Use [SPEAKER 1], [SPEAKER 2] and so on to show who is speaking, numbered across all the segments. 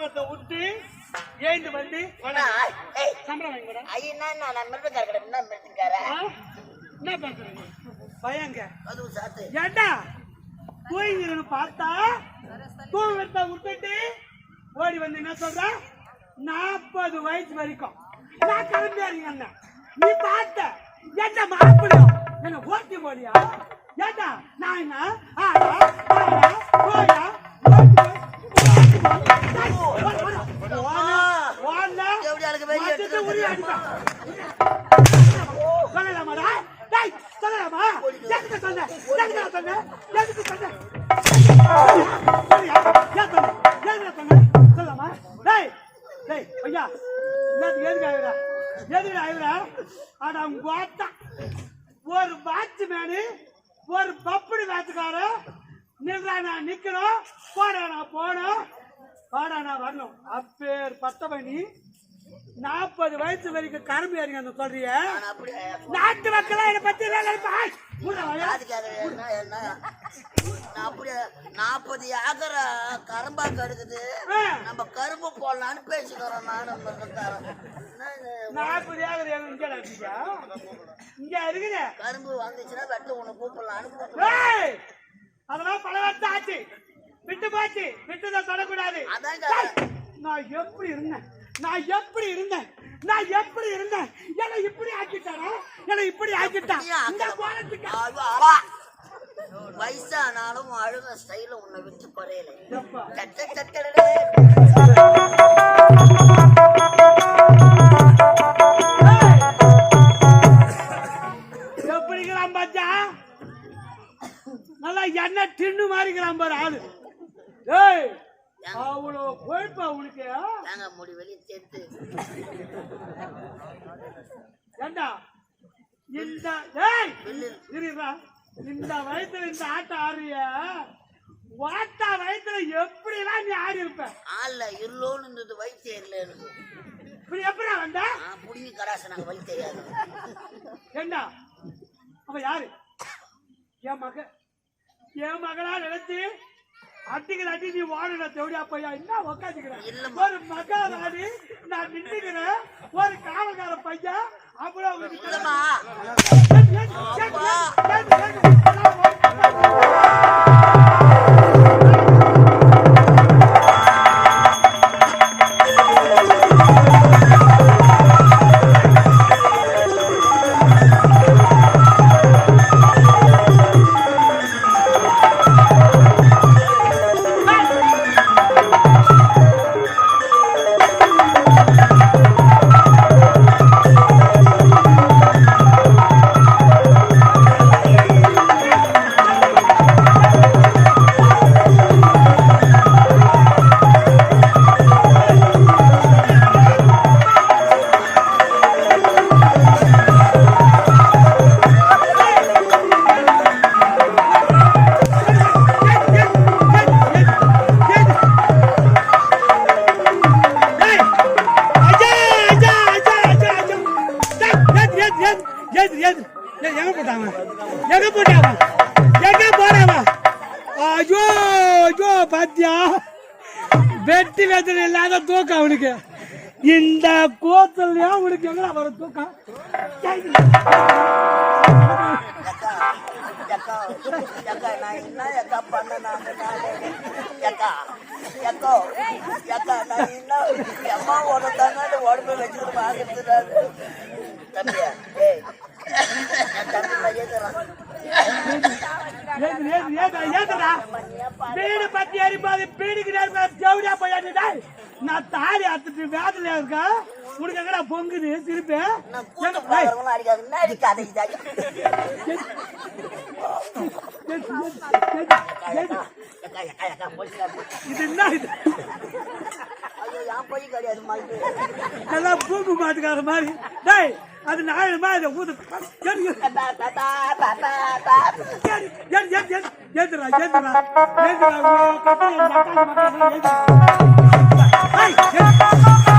[SPEAKER 1] தூக்கத்தை விட்டு ஏந்து வந்து சம்பளம் வாங்கி
[SPEAKER 2] ஐயனா, நான் நான் மிருதங்கார கடை, என்ன மிருதங்கார?
[SPEAKER 1] என்ன பேசுறீங்க? பயங்க.
[SPEAKER 2] அதுவும் சாத்து.
[SPEAKER 1] ஏண்டா? தூங்கின்னு பார்த்தா தூங்கத்தை விட்டுட்டு ஓடி வந்து என்ன சொல்ற? நாற்பது வயசு வரைக்கும். நான் கிளம்பியாருங்க நீ பார்த்த. என்ன மாப்பிடும் என்ன ஓட்டி போடியா? ஏண்டா? நான் என்ன? ஆடா ஆடா போயா?
[SPEAKER 2] வெளிய எடுத்துட்டு
[SPEAKER 1] சொல்லலாமாடா டேய் சொல்லலாமா? எதுக்கு சொன்ன? எதுக்கு சொன்னேன் எதுக்கு சொன்ன? டேய், டேய், ஐயா, ஒரு ஒரு பப்படி வேத்துக்காரன் நின்றா நான் நிக்கணும். போடா நான் போனோம் வாடா நான் வரணும். அப்பேர் பத்தபணி நாற்பது வயசு வரைக்கும் கரும்பு ஏறிங்க சொல்றிய?
[SPEAKER 2] நான் அப்படியே
[SPEAKER 1] நாட்டு மக்களா என்னை பத்தி
[SPEAKER 2] என்ன, 40 ஏக்கரை கரும்பாக்கு இருக்குது.
[SPEAKER 1] ஆ.
[SPEAKER 2] நம்ம கரும்பு போடலான்னு பேசிக்கிறோம் நானும்?
[SPEAKER 1] நாற்பது ஏக்கர் இங்க இருக்குது.
[SPEAKER 2] கரும்பு வந்துச்சுன்னா வெட்ட உன்னை கூப்பிடலான்னு!
[SPEAKER 1] அதெல்லாம் பல வருஷம் ஆச்சு. விட்டு போச்சு. விட்டுதான் தொடக்கூடாது. நான் எப்படி இருந்தேன்? நான் எப்படி இருந்தேன்? நான் எப்படி இருந்தேன்? என்னை இப்படி ஆக்கிட்டாரா? என்னை இப்படி ஆக்கிட்டா?
[SPEAKER 2] நீ
[SPEAKER 1] இந்த கோலத்துக்கு.
[SPEAKER 2] வயசானாலும் அழுக ஸ்டைல உன்னை விட்டு குறையல? சட்ட சட்டடே.
[SPEAKER 1] எப்படிங்கிறான் பாச்சா நல்லா எண்ணெய் டின்னு மாறிக்கிறான் பாரு ஆளு. ஏய்! அவ்வளோ கொழுப்பா உனக்கு?
[SPEAKER 2] ஏங்க முடி வெளியே சேர்த்து
[SPEAKER 1] ஏண்டா? இந்த ஏய்! இருடா இந்த வயசுல இந்த ஆட்டம் ஆடுறிய? வாட்டா வயசுல எப்படிலாம் நீ ஆடி இருப்ப
[SPEAKER 2] ஆள்ல இருளோன்னு இருந்தது வயிற்று
[SPEAKER 1] இப்படி எப்படா வந்த?
[SPEAKER 2] புடிங்கி கடாசு நாங்க வழி தெரியாது.
[SPEAKER 1] ஏண்டா? யாரு? என் மக. என் மகளா நினைச்சு அட்டிக்கிற அடி நீ வாழல தேவடியா பையா என்ன உக்காந்துக்கிறேன். ஒரு நாடு நான் நின்றுக்கிறேன் ஒரு காவல்கார பையன் அவ்வளவு
[SPEAKER 2] எக்கோ எக்கா நான் என்ன அம்மா உன உடம்பு வச்சுக்கிட்டு பார்க்கறது தம்பியா ஏய் தம்பி மரியாதை
[SPEAKER 1] வீடு பத்தி அறிப்பாது பீடிக்கு ஜவுடியா நான் தாலி அத்துட்டு வேதனையா இருக்க உனக்கு பொங்குது. திருப்பி இது? என்ன இது? நல்லா பூம்பு மாட்டுக்கார மாதிரி. டேய் அது நாயமா இதை ஊது. ஏறு, ஏறு.
[SPEAKER 2] பாப்பா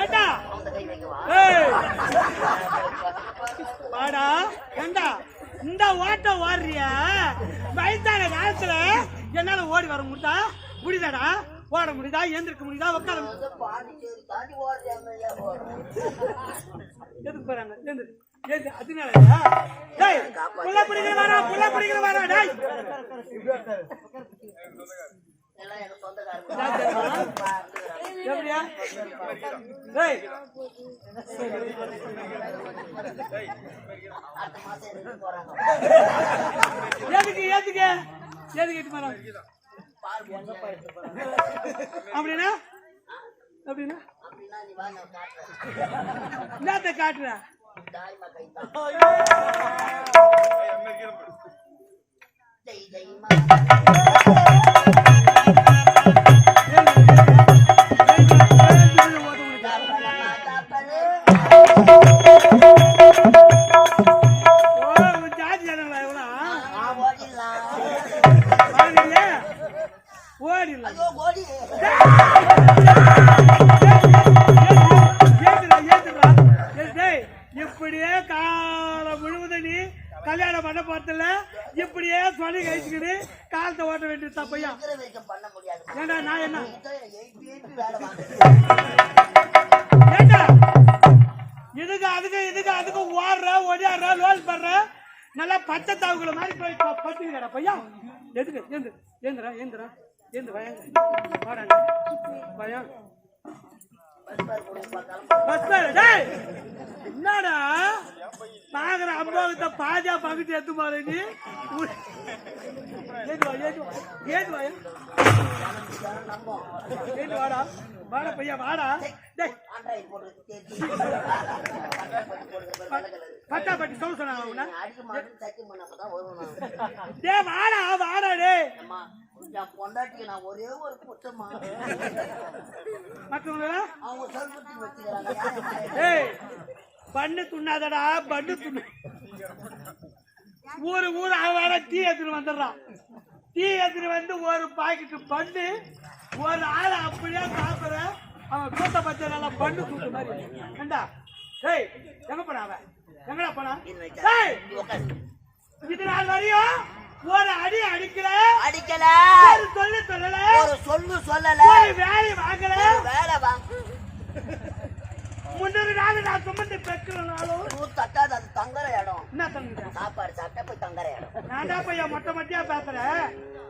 [SPEAKER 1] ஏண்டா? வாடா ஏண்டா? இந்த ஓட்டம் ஓடுறிய? வயசான காலத்துல என்னால ஓடி வர முடியுதா? முடியுதாடா? ஓட முடியுதா? எந்திருக்க முடியுதா? உட்கார எதுக்கு போறாங்க? எந்திரு ஏந்து டேய் புள்ள பிடிக்கிற வாடா புள்ள பிடிக்கிற வாடா எதுக்கு எதுக்கு எதுக்கு?
[SPEAKER 2] எடுத்துட்டு போறாங்க.
[SPEAKER 1] அப்படின்னா? அப்படின்னா. என்னத்த காட்டுற.
[SPEAKER 2] ஜெய்.
[SPEAKER 1] இப்படியே சொல்லி கழிச்சுக்கிட்டு காலத்தை ஓட்ட வேண்டியது
[SPEAKER 2] தப்பையா
[SPEAKER 1] ஏண்டா நான் என்ன? ஏண்டா? இதுக்கு அதுக்கு இதுக்கு அதுக்கு ஓடுற ஒடியாடுற லோல் படுற நல்லா பச்சை தாவுகளை மாதிரி போய் ப- பட்டுக்கிறா பையா? எதுக்கு ஏந்து ஏந்துடா ஏந்துடா ஏந்து வயங்க பயம்
[SPEAKER 2] பஸ் பார் கொடுப்பா, கிளம்பு.
[SPEAKER 1] பஸ் பேரு, டேய் என்னடா? பாக்குற அம்மாவுக்கு பாஜா பகுதி எத்து மாதிரி நீ. உ- ஏது வா? ஏது வாடா? வாடா பையா வாடா. டேய்
[SPEAKER 2] ஆண்ட்ராய்டு போடுறது கலரு.
[SPEAKER 1] பட்டா சொல்ல சொன்னாங்க
[SPEAKER 2] அடிக்க தைக்க மாட்டேன்,
[SPEAKER 1] வாடா வாடா டேய்.
[SPEAKER 2] அம்மா, என் பொண்டாட்டிக்கு நான் ஒரே ஒரு
[SPEAKER 1] மற்றவங்கள
[SPEAKER 2] அவங்க சொல்பத்துக்கு வச்சுக்கிறாங்க.
[SPEAKER 1] பண்ணு துண்ணாதடா பண்ணு துண்ணு. ஊரு ஊரு அவன டீ எடுத்துட்டு வந்துடுறான் டீ எடுத்துட்டு வந்து ஒரு பாக்கெட் பண்ணு. ஒரு ஆளை அப்படியே சாப்பிடுற அவன் கூட்ட பச்சை நல்லா பண்ணு தூக்கு மாதிரி. ஏண்டா? ஏய் எங்க போனா அவன்? எங்கடா போனா
[SPEAKER 2] உட்காரு.
[SPEAKER 1] இது நாள் வரையும் ஒரு அடி அடிக்கல.
[SPEAKER 2] அடிக்கல.
[SPEAKER 1] ஒரு சொல்லு சொல்லல.
[SPEAKER 2] ஒரு சொல்லு சொல்லல.
[SPEAKER 1] ஒரு வேலை வாங்கல.
[SPEAKER 2] வேலை வா
[SPEAKER 1] முன்னூறு நாள் நான் சுமந்து பெற்றுனாலும்
[SPEAKER 2] ஊ தட்டாது அது தங்குற இடம்.
[SPEAKER 1] என்ன தம்பி
[SPEAKER 2] சாப்பாடு சாப்பிட்டா போய் தங்குற இடம்.
[SPEAKER 1] நான் தான் பையன் மொட்டை மொட்டையா பேசுறேன்.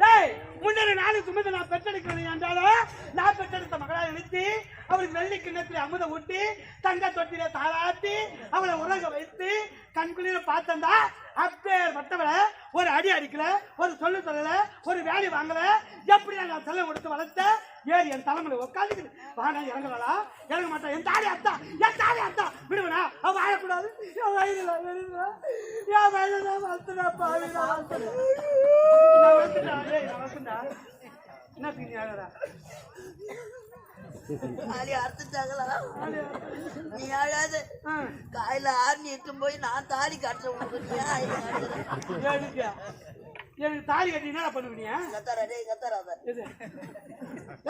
[SPEAKER 1] டேய் முன்னொரு நாலு சுமந்து நான் பெற்றெடுக்கிறேன் என்றாலும் நான் பெற்றெடுத்த மகளா நிறுத்தி அவளுக்கு வெள்ளி கிண்ணத்துல அமுத ஊட்டி தங்க தொட்டில தாளாட்டி அவளை உலக வைத்து கண்குளிர பார்த்தந்தா அப்பேற்பட்டவர ஒரு அடி அடிக்கல ஒரு சொல்லு சொல்லல ஒரு வேலை வாங்கல. எப்படி நான் செல்ல கொடுத்து வளர்த்த ஏறி என் தலைமுறை உட்காந்துக்குது வாடா இறங்கலா இறங்க மாட்டேன் என் தாடி அத்தா என் தாடி அத்தா. விடுவனா அவன் வாழக்கூடாது. என் வயதுல வயதுல என் வயதுல வளர்த்துடா பாவி வளர்த்துடா. வளர்த்துடா என்ன பின்னி
[SPEAKER 2] காலி அறுத்துட்டாங்களா? நீ அழாது
[SPEAKER 1] ஆ
[SPEAKER 2] காலையில ஆறு இட்டும் போய் நான் தாலி கட்டுறேன் உனக்கு?
[SPEAKER 1] எனக்கு தாலி கட்டி என்ன பண்ணுவீங்க?
[SPEAKER 2] கத்தாரா டேய் கத்தாராத
[SPEAKER 1] இது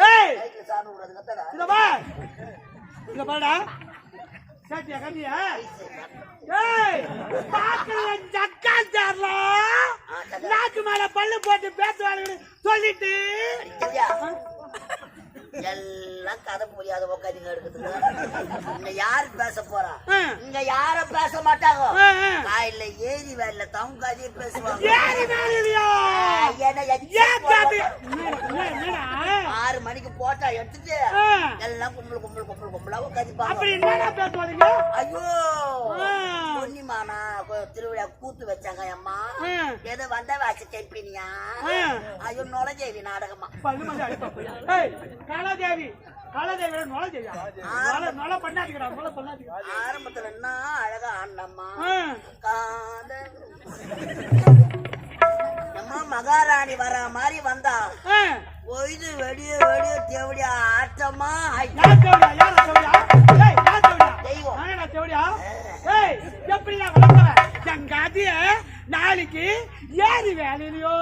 [SPEAKER 1] ஏய்!
[SPEAKER 2] சாப்பிட கூடாது கத்தாரா
[SPEAKER 1] பா பாடா சாட்டியா கட்டியா? ஏய்! பாக்கல ஜக்கா நாக்கு மேல பல்லு போட்டு பேசுவாங்க சொல்லிட்டு.
[SPEAKER 2] சரியா கதை புரியாத உட்காந்து எடுக்குதுங்க இங்க யாரு பேச போறா. இங்க யாரும் பேச மாட்டாங்க. காலையில ஏரி பேசுவாங்க. எச்சி
[SPEAKER 1] ஏன் காப்பி என்னடா
[SPEAKER 2] ஆறு மணிக்கு போட்டா எடுத்துட்டு. எல்லாம் கும்பல் கும்பல் கும்பல் கும்பலா உட்காந்து ஐயோ. திருவிழா கூத்து வச்சாங்க அம்மா. ஏதோ வந்த வாசி. ஐயோ நுழைஞ்சேவி நாடகமா.
[SPEAKER 1] காலாதேவி பண்ணாதீங்கடா பண்ணாதீங்க
[SPEAKER 2] ஆரம்பத்துல என்ன அழகா ஆடினம்மா?
[SPEAKER 1] ஆ.
[SPEAKER 2] காதல். அம்மா மகாராணி வர மாதிரி வந்தா.
[SPEAKER 1] ஆ.
[SPEAKER 2] ஒய்து வெடிய வெடிய தேவடியா ஆட்டமா தெய்வம்.
[SPEAKER 1] தேவடியா? எப்படி நான் வளர்க்குறேன் என் கதைய நாளைக்கு ஏறி வேலையிலையோ.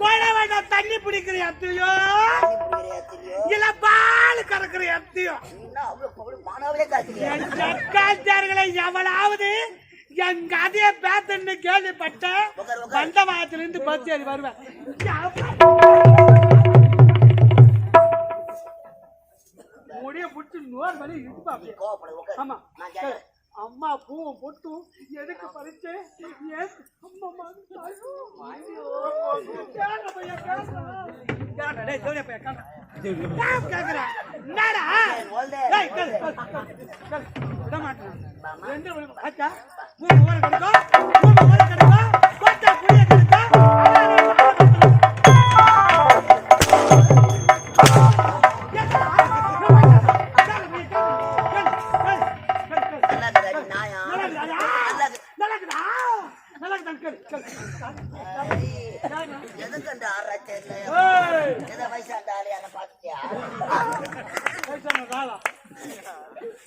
[SPEAKER 1] குழவன தண்ணி பிடிக்கிற இடத்துலயோ இல்ல பால் கறக்குற இடத்தையும் என் சர்க்காச்சார்களை எவளாவது என் கதைய பேத்தன்னு கேள்விப்பட்ட பண்டவாயத்துல இருந்து பஸ் ஏறி வருவேன். முடிய புடிச்சு நோர் வலி இடுப்பா அப்படியே. ஆமா. அம்மா பூவும் பொட்டும். எதுக்கு பறிச்சு? ஏன்? அம்மா.
[SPEAKER 2] எதுக்கு ஆறா தெரியல எதை வயசாண்ட ஆளையான பாத்துட்டியா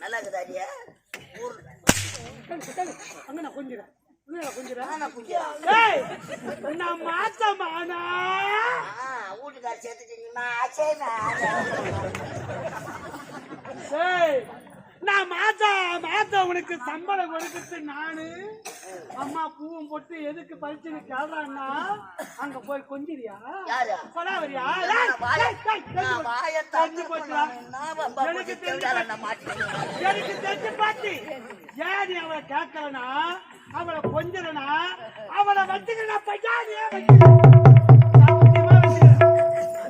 [SPEAKER 2] நல்லா இருக்குதாடியா ஊர் ஆனா
[SPEAKER 1] நான் மாத்தமானா
[SPEAKER 2] ஆ, வீட்டுக்கார சேர்த்துட்டீங்கன்னா
[SPEAKER 1] நான் மாத்தா மாத்தா உனக்கு சம்பளம் கொடுத்துட்டு நானு. அம்மா பூவும் போட்டு எதுக்கு பறிச்சுன்னு கேள்றான்னா அங்க போய் கொஞ்சிரியா? கொலாவரியா தெரிஞ்சு போச்சுடா எனக்கு தெரிஞ்சு பாத்தி. ஏன் நீ அவளை கேட்கலனா அவளை கொஞ்சலனா அவளை வச்சுக்கிறா பையானியே சத்தியமா வச்சுக்கிறேன்.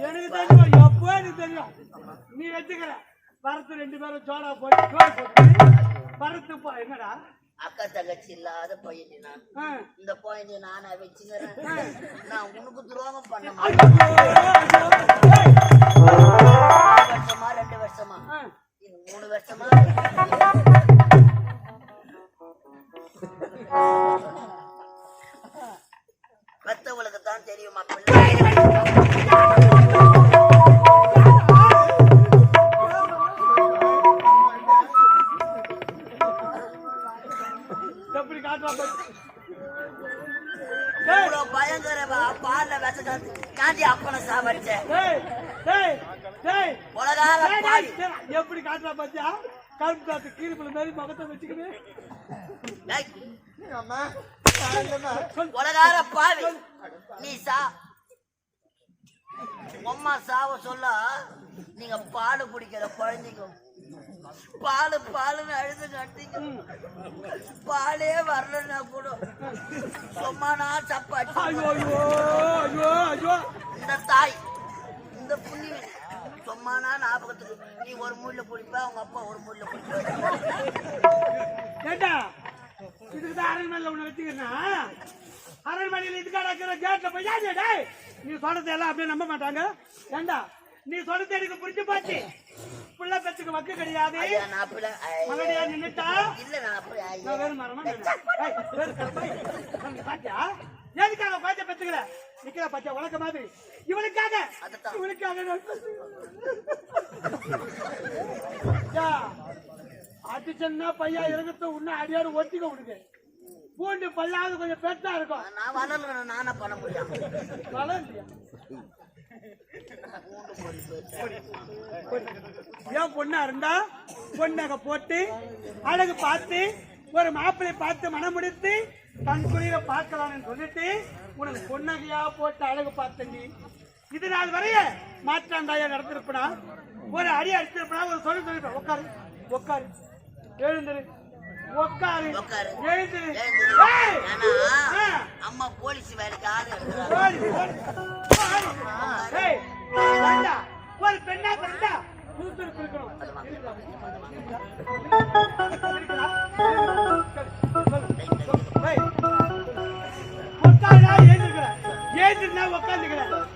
[SPEAKER 1] எனக்கு தெரியும் எப்போ எனக்கு தெரியும். நீ வச்சுக்கிற. பரத்து ரெண்டு பேரும் ஜோடா போட்டு ஜோடி போட்டு பரத்து போ என்னடா?
[SPEAKER 2] அக்கா தங்கச்சி இல்லாத பையன் நான். இந்த பாயிண்ட் நானா வச்சுக்கிறேன். நான் உனக்கு துரோகம் பண்ண வருஷமா ரெண்டு வருஷமா? மூணு வருஷமா? பெத்தவளுக்கு தான் தெரியுமா பிள்ளை?
[SPEAKER 1] மாதிரி
[SPEAKER 2] உலகார பாவி நீ சா அம்மா சாவ சொல்ல நீங்க பால் குடிக்கிற குழந்தைங்க. பால் பாலுன்னு அழுது கட்டிங்க பாலே வரலன்னா கூட. சும்மா நான் சப்பாச்சு
[SPEAKER 1] ஐயோ ஐயோ ஐயோ ஐயோ.
[SPEAKER 2] இந்த தாய் இந்த புண்ணி சும்மானா ஞாபகத்துக்கு நீ ஒரு மூலையில குடிப்ப அவங்க அப்பா ஒரு மூலையில குடிப்ப.
[SPEAKER 1] இதுக்கு தான் அரண்மனையில உன்னை வச்சுக்கிறா அரண்மனையில இதுக்காக இருக்கிற கேட்ல போய் டேய் நீ சொல்றது எல்லாம் அப்படியே நம்ப மாட்டாங்க. ஏண்டா? நீ சொல்றது எனக்கு புரிஞ்சு போச்சு. புள்ள பெத்துக்கு வக்கு கிடையாது. மகடியா நின்னுட்டா?
[SPEAKER 2] இல்ல நான்
[SPEAKER 1] வேறு மரமா பாத்தியா? எதுக்காக குழந்தை பெத்துக்கல நிக்கிற பாத்தியா? உலக மாதிரி. இவளுக்காக. இவளுக்காக அடிச்சன்னா பையன் இறங்கத்த உன்ன அடியாடு ஒட்டிக்க விடுங்க. பூண்டு பல்லாவது கொஞ்சம் பெருசா இருக்கும்.
[SPEAKER 2] நான் வளரல நானே பண்ண முடியும்.
[SPEAKER 1] வளம் இல்லையா ஏன் பொண்ணா இருந்தா? பொண்ணக போட்டு அழகு பார்த்து ஒரு மாப்பிள்ளை பார்த்து மனம் முடித்து தன் குளிர பார்க்கலாம்னு சொல்லிட்டு உனக்கு பொன்னகையா போட்டு அழகு பார்த்தண்டி இது நாள் வரைய மாற்றாண்டாயா நடத்திருப்பனா ஒரு அடி அடிச்சிருப்பனா ஒரு சொல்லி சொல்லிருப்பேன் உட்காரு உட்காரு எழுந்துரு. உட்காரு. எழுந்துரு.
[SPEAKER 2] அம்மா போலீஸ் வேலைக்கு
[SPEAKER 1] வேண்டா. ஒரு பெண்ணா பிறந்தா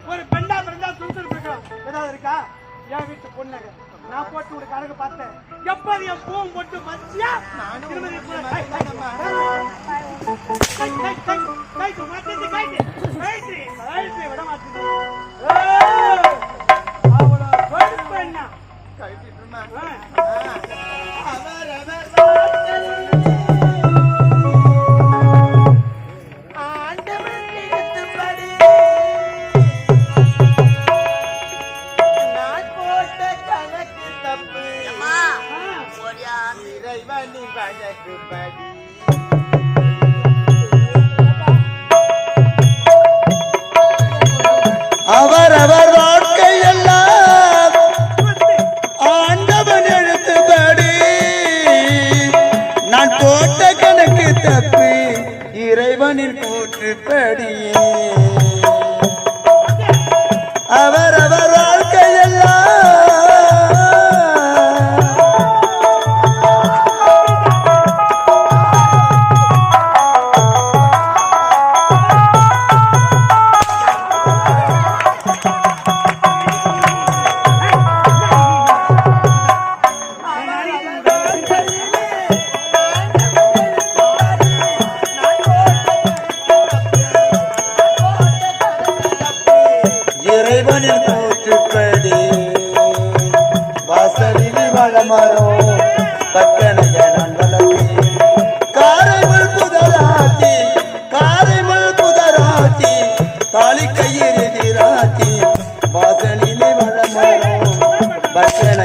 [SPEAKER 1] ஒரு பெண்டா பிறந்தா சுறுசுறுப்பு இருக்கணும். ஏதாவது இருக்கா என் வீட்டு பொண்ணுங்க நான் போட்டு உனக்கு அழகு பார்த்தேன் எப்போது என் பூவும் போட்டு மச்சியா விட
[SPEAKER 3] மாட்டேன் இருந்தேன். பக்கனைய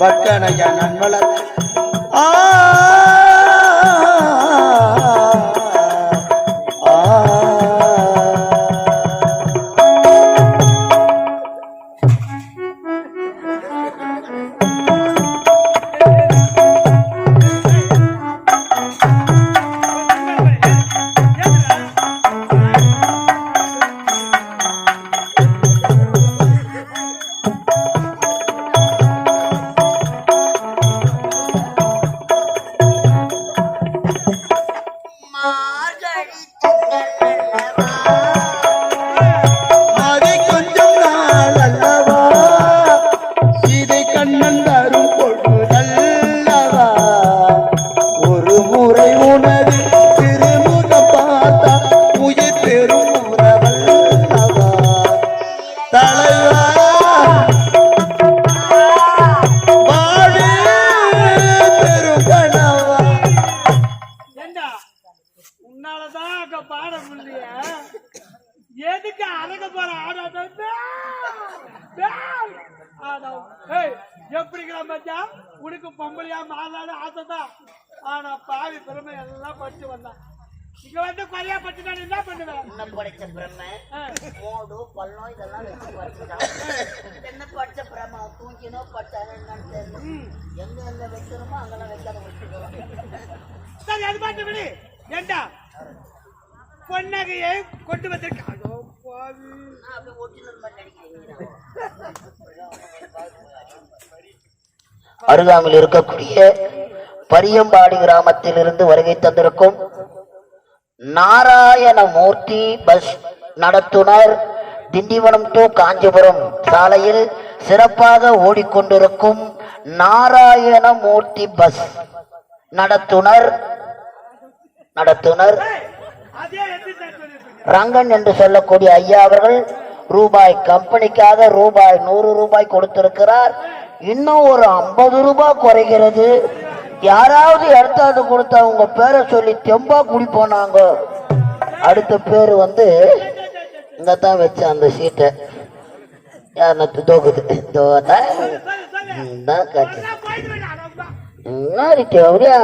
[SPEAKER 3] பக்கனைய நான் ஆ Thank you. உனக்கு
[SPEAKER 1] பொம்பளையா மாதாடு ஆசைதான் ஆனா பாவி பெருமை எல்லாம் படிச்சு வந்தான். இங்க வந்து குறையா பட்டு நான் என்ன பண்ணுவேன்?
[SPEAKER 2] இன்னும் படிச்ச பிரம்ம. மோடு பள்ளம் இதெல்லாம் வச்சு படிச்சுட்டான் என்ன படிச்ச பிரம்ம தூங்கினோ பட்டானோ என்னன்னு தெரியல. எங்க எங்க வைக்கணுமோ அங்கெல்லாம் வைக்காத வச்சுக்கோ
[SPEAKER 1] சரி அது பாட்டு விடு. ஏண்டா? பொன்னகையை கொண்டு வந்திருக்க அதோ பாவி.
[SPEAKER 2] நான் அப்படியே ஒரிஜினல் மாதிரி நடிக்கிறீங்க. அருகாமையில் இருக்கக்கூடிய பரியம்பாடி கிராமத்திலிருந்து வருகை தந்திருக்கும் நாராயணமூர்த்தி பஸ் நடத்துனர் திண்டிவனம் டு காஞ்சிபுரம். சாலையில் சிறப்பாக ஓடிக்கொண்டிருக்கும் நாராயணமூர்த்தி பஸ் நடத்துனர். நடத்துனர். ரங்கன் என்று சொல்லக்கூடிய ஐயா அவர்கள் ரூபாய் கம்பெனிக்காக ரூபாய் நூறு ரூபாய் கொடுத்திருக்கிறார். இன்னும் ஒரு ஐம்பது ரூபாய் குறைகிறது. யாராவது இடத்தாந்து கொடுத்தா உங்க பேரை சொல்லி தெம்பா குடிப்போம் நாங்க அடுத்த பேர் வந்து இங்க தான் வச்ச அந்த சீட்டை. யாருன்னு தோக்குது? தோத்தா
[SPEAKER 1] சொல்லு, சொல்லு.
[SPEAKER 2] என்ன அப்படியா